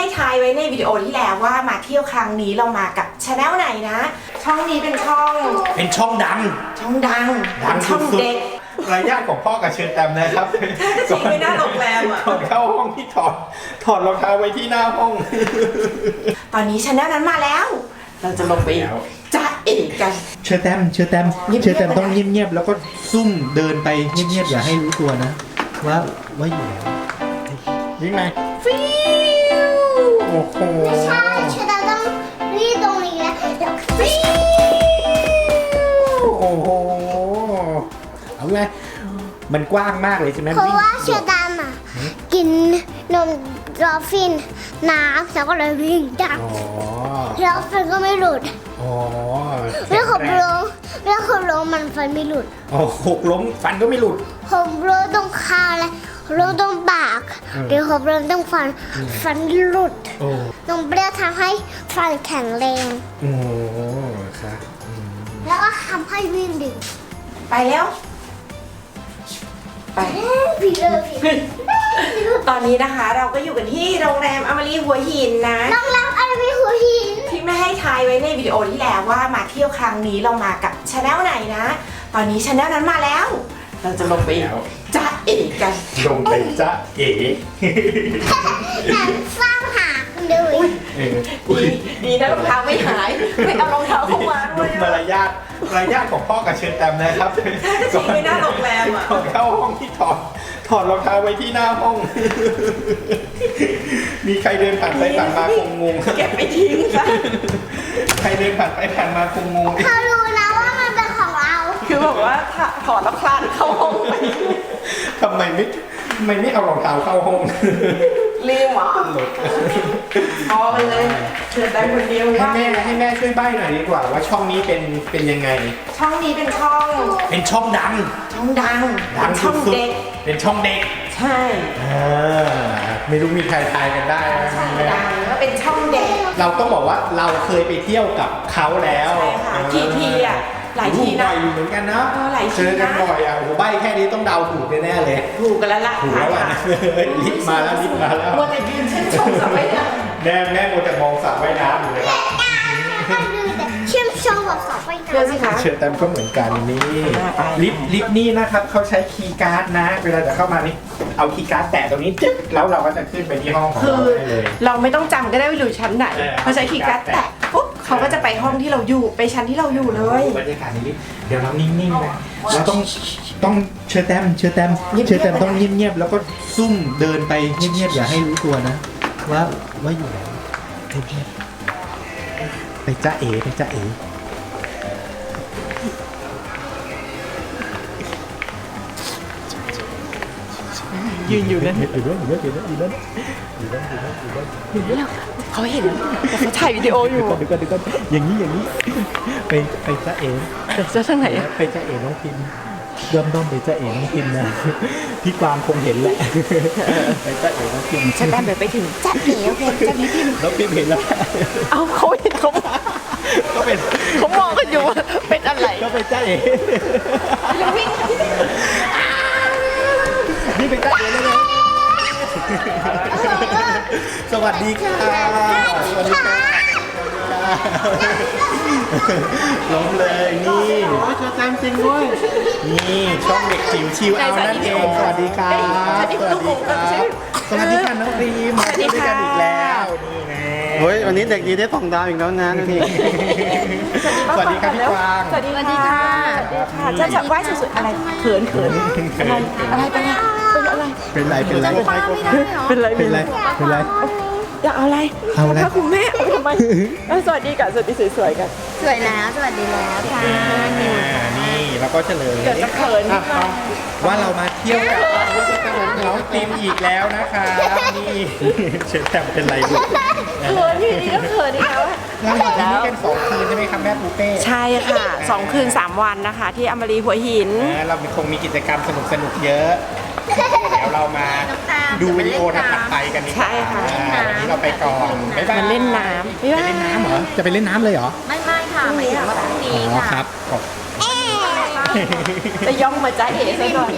ให้ทายไว้ในวิดีโอที่แล้วว่ามาเที่ยวครั้งนี้เรามากับชาแนลไหนนะ ช่องนี้เป็นช่อง เป็นช่องดัง ช่องดังดังช่องสุดเด็กๆรายญาติของพ่อกับเชิญแตมนะครับจริงไม่น่าโรงแรมอะก่อนเข้าห้องที่ถอดถอดรองเท้าไว้ที่หน้าห้อง ตอนนี้ชาแนลนั้นมาแล้ว เราจะลงไปแล้ว จ้าเอกกัน เชิญแตมเชิญแตมเงียบๆเชิญแตมนะต้องเงียบๆแล้วก็ซุ่มเดินไปเงียบๆอย่าให้รู้ตัวนะ ว่าว่าอยู่ไหนวิ่งไหมฟิว โอ้โหใช่ฉันจะต้องรีดตรงนี้แล้วเดี๋ยวฟิโอ้โหเอาไงมันกว้างมากเลยใช่ไหมเพราะวิ่งว่าเชือดำอะกินนมดอลฟินน้ำแล้วก็เลยวิ่งจับอ๋อแล้วฟันก็ไม่หลุดอ๋อแล้วขบลงแล้วขบลงมันฟันไม่หลุดอ๋อหกล้มฟันก็ไม่หลุดผมลงตรงคางเลย ลงตรงปากอืมเดี๋ยวผมลงตรงฟันฟันหลุดโอ้ตรงเปรี้ยวทำให้ฟันแข็งแรง โอ้ครับอืมแล้วก็ทำให้วิ่งดึงไปแล้ว ไปพี่เลยพี่ตอนนี้นะคะเราก็อยู่กันที่โรงแรมอมรีหัวหินนะ น้องรับอะไรไม่หัวหิน ที่ไม่ให้ทายไว้ในวิดีโอที่แล้วว่ามาเที่ยวครั้งนี้เรามากับชาแนลไหนนะ ตอนนี้ชาแนลนั้นมาแล้ว เราจะลงไปแล้วจ้าเอกกันลงไปจ้ะเอ๋แต่สร้างหากันเลยเออดีดีนะรองเท้าไม่หายไม่เอารองเท้าเข้ามาด้วยมาอะรยาทมารยาทของพ่อกับเชิญแตมนะครับจริงไม่น่าโรงแรมอะก่อนเข้าห้องที่ถอดถอดรองเท้าไว้ที่หน้าห้อง มีใครเดินผ่านไปผ่านมาคงงง เก็บไปทิ้งซะ ใครเดินผ่านไปผ่านมาคงงง เขารู้ บอกว่าถ้าถอดแล้วคลานเข้าห้องไปทำไมไม่ทำไมไม่เอารองเท้าเข้าห้องรีบหมอตลกพอไปเลยเชิญแต่คนเดียวให้ว่าแม่ให้แม่ช่วยใบ้หน่อยดีกว่าว่าช่องนี้เป็นเป็นยังไง ช่องนี้เป็นช่องเป็นช่องดังช่องดังดังช่องสุดเด็ก ๆเป็นช่องเด็กใช่อ่าไม่รู้มีใครทายกันได้ไหมช่องดังก็เป็นช่องเด็ก เราต้องบอกว่าเราเคยไปเที่ยวกับเขาแล้วใช่ค่ะกี่ทีอะ หลายทีนะบ่อยอยู่เหมือนกันนะเออหลายทีเจอกันนะบ่อยอะโอ้โหใบแค่นี้ต้องเดาถูกแน่ๆเลย ถูกกันแล้วล่ะถูกแล้วอะเฮ้ยลิฟต์มาแล้วลิฟต์มาแล้ว มัวแต่ยืนเช่นชมสับไม่ได้แม่แม่โมวแต่มองสระว่ายน้ำอยู่เลยครับเชื่อมชองกับเสาไฟเดี๋ยวสิน้ำคะ เชิญแตมก็เหมือนกันนี่ไปลิฟต์ลิฟต์นี่นะครับเขาใช้คีย์การ์ดนะ เวลาจะเข้ามานี่เอาคีย์การ์ดแตะตรงนี้จึ๊บแล้วเราก็จะขึ้นไปที่ห้องของคือเราได้เลย เราไม่ต้องจำก็ได้ว่าอยู่ชั้นไหน เออพอใช้คีย์การ์ดแตะปุ๊บ เขาก็จะไปห้องที่เราอยู่ไปชั้นที่เราอยู่เลย บรรยากาศนี้ เดี๋ยวเรานิ่งๆนะเราต้องต้องเชิญแตมเชิญแตมเงียบๆเชิญแตมต้องเงียบๆแล้วก็ซุ่มเดินไปเงียบๆอย่าให้รู้ตัวนะว่าว่าอยู่ไหนเงียบๆไปจ้าเอไปจ้าเอ ยืนอยู่นั่นอยู่ด้วยอยู่ด้วยอยู่ด้วยอยู่ด้วยอยู่ด้วยอยู่ด้วยอยู่ด้วยเขาเห็นแต่เขาถ่ายวิดีโออยู่เดี๋ยวก่อนเดี๋ยวก่อนอย่างนี้อย่างนี้ ไปไปจ้าเอจะทางไหนอะไปจ้าเอน้องพิมเริ่มต้นไปจ้าเอน้องพิมนะพี่กวางคงเห็นแหละไปจ้าเอน้องพิมฉันแต้มไปถึงจัดเอ๋วเพลงจัดนี้พิมน้องพิมเห็นแล้วเอาเขาเห็นเขาก็เป็นเขามองกันอยู่เป็นอะไรก็ไปจ้าเอนี่ ไปจ้าเอเลยเลยสวัสดีค่ะสวัสดีค่ะล้มเลยนี่ช่วยแจมจริงด้วย นี่ช่องเด็กจิ๋วชิวเอานั่นเองสวัสดีครับ สวัสดีครับสวัสดีค่ะน้องรีมมาเที่ยวด้วยกันอีกแล้วนี่ไงเฮ้ยวันนี้เด็กดีได้สองดาวอีกแล้วนะดูดิสวัสดีครับพี่กวางสวัสดีค่ะสวัสดีค่ะจะจับไหว้สวยๆอะไรเขินเขินอะไรอะไรเป็นอะไร เป็นอะไรเป็นไรเป็นไรเป็นอะไรเป็นไรเป็นไร อยากเอาอะไรเอาอะไรถ้าคุณแม่เอาไปทำไมเอ้ยสวัสดีกันสวัสดีสวยๆกัน สวยแล้วสวัสดีแล้วค่ะอ่านี่เราก็เฉลยเกิดจะเขิน อะว่าเรามาเที่ยวกับน้องติมอีกแล้วนะคะนี่เชิญแตมเป็นไรลูกเขินอยู่ดีก็เขินอีกแล้วอะ เราอยู่ที่นี่กันสองคืนใช่ไหมครับแม่ปูเป้ใช่ค่ะสองคืนสามวันนะคะ ที่อมรีหัวหิน อ่าเราคงมีกิจกรรมสนุกสนุกๆเยอะ เดี๋ยวเรามาดูวิดีโอถัดไปกันดีกว่าใช่ค่ะ อ่าวันนี้เราไปก่อนบ๊ายบายมันเล่นน้ำไปเล่นน้ำเหรอ จะไปเล่นน้ำเลยเหรอ ไม่ไม่ค่ะไม่ถึงว่าพรุ่งนี้อ๋อค่ะ ครับขอบจะย่องมาจ้าเอ๋ซะหน่อย